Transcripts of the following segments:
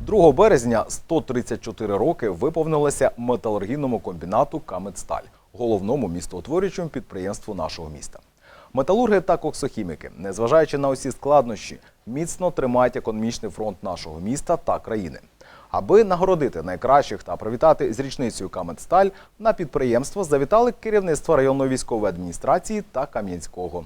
2 березня 134 роки виповнилося металургійному комбінату Камедсталь, головному містоутворюючому підприємству нашого міста. Металурги та коксохіміки, незважаючи на усі складнощі, міцно тримають економічний фронт нашого міста та країни. Аби нагородити найкращих та привітати з річницею Камедсталь, на підприємство завітали керівництво районної військової адміністрації та Кам'янського.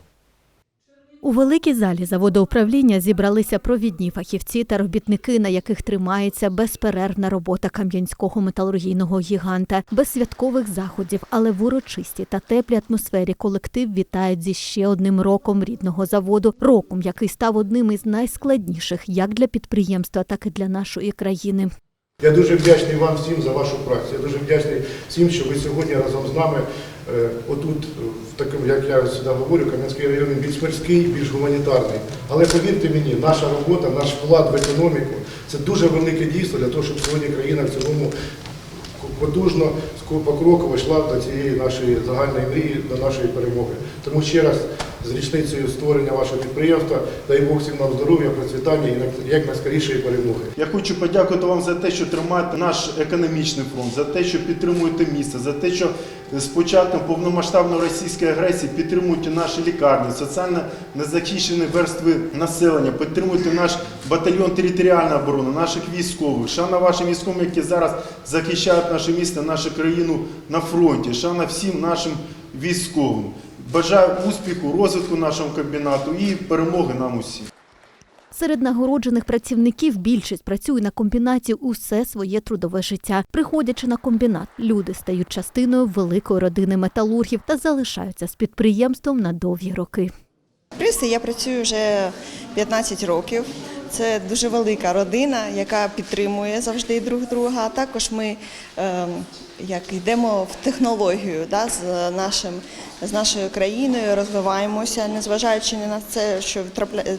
У великій залі заводоуправління зібралися провідні фахівці та робітники, на яких тримається безперервна робота кам'янського металургійного гіганта, без святкових заходів, але в урочистій та теплій атмосфері колектив вітають зі ще одним роком рідного заводу, роком, який став одним із найскладніших як для підприємства, так і для нашої країни. Я дуже вдячний вам всім за вашу працю. Я дуже вдячний всім, що ви сьогодні разом з нами е, отут, е, в такому, як я сюди говорю, Кам'янський район більш мирський, більш гуманітарний. Але повірте мені, наша робота, наш вклад в економіку це дуже велике дійство для того, щоб сьогодні країна в цілому потужно, покроково йшла до цієї нашої загальної мрії, до нашої перемоги. Тому ще раз з річницею створення вашого підприємства, дай Бог всім нам здоров'я, процвітання і як найскорішої перемоги. Я хочу подякувати вам за те, що тримаєте наш економічний фронт, за те, що підтримуєте місто, за те, що з початком повномасштабної російської агресії підтримуєте наші лікарні, соціально незахищені верстви населення, підтримуєте наш батальйон територіальної оборони, наших військових. Шана вашим військовим, які зараз захищають наше місто, нашу країну на фронті. Шана всім нашим військовим. Бажаю успіху, розвитку нашого комбінату і перемоги нам усім. Серед нагороджених працівників більшість працює на комбінаті усе своє трудове життя. Приходячи на комбінат, люди стають частиною великої родини металургів та залишаються з підприємством на довгі роки. В Присті я працюю вже 15 років. Це дуже велика родина, яка підтримує завжди друг друга. Також ми е, як йдемо в технологію да, з, нашим, з нашою країною, розвиваємося, незважаючи на це, що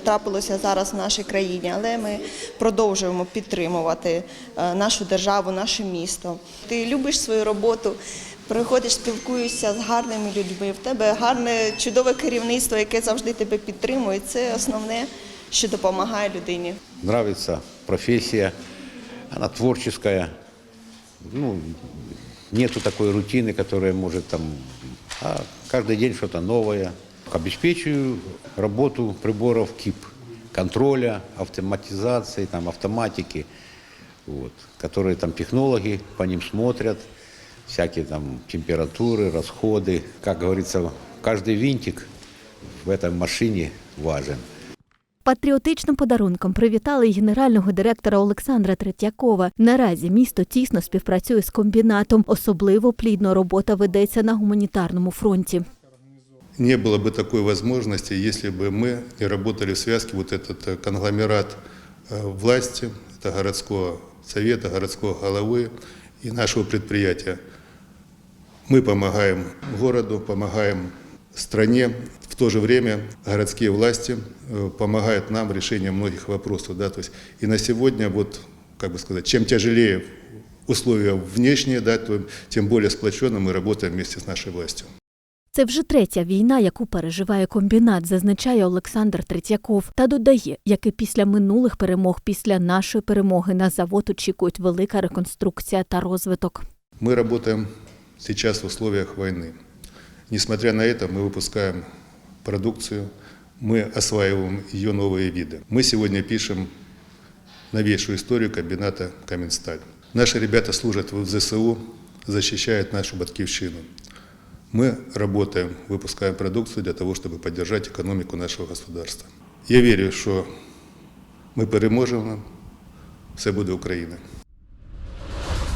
трапилося зараз в нашій країні, але ми продовжуємо підтримувати е, нашу державу, наше місто. Ти любиш свою роботу. Приходиш, спілкуєшся з гарними людьми. В тебе гарне, чудове керівництво, яке завжди тебе підтримує. Це основне, що допомагає людині. нравится профессия, она творческая, ну, нету такой рутины, которая может там, а каждый день что-то новое. Обеспечиваю работу приборов КИП, контроля, автоматизации, там, автоматики, вот, которые там технологи по ним смотрят, всякие там температуры, расходы. Как говорится, каждый винтик в этой машине важен. Патріотичним подарунком привітали й генерального директора Олександра Третьякова. Наразі місто тісно співпрацює з комбінатом. Особливо плідно робота ведеться на гуманітарному фронті. Не было бы такой возможности, если бы мы не работали в связке, вот этот э, конгломерат э, власти, это городского совета, городского головы и нашего предприятия. Мы помогаем городу, помогаем стране, в то же время городские власти э, помогают нам в решении многих вопросов. Да? То есть и на сегодня, вот, как бы сказать, чем тяжелее условия внешние, да, то тем более сплоченно мы работаем вместе с нашей властью. Це вже третя війна, яку переживає комбінат, зазначає Олександр Третьяков. Та додає, як і після минулих перемог, після нашої перемоги на завод очікують велика реконструкція та розвиток. Мы работаем сейчас в условиях войны. Несмотря на это, мы выпускаем продукцию, мы осваиваем ее новые виды. Мы сегодня пишем новейшую историю комбината «Каменсталь». Наши ребята служат в ЗСУ, защищают нашу батькивщину. Мы работаем, выпускаем продукцию для того, чтобы поддержать экономику нашего государства. Я верю, что ми переможемо, все буде Україна.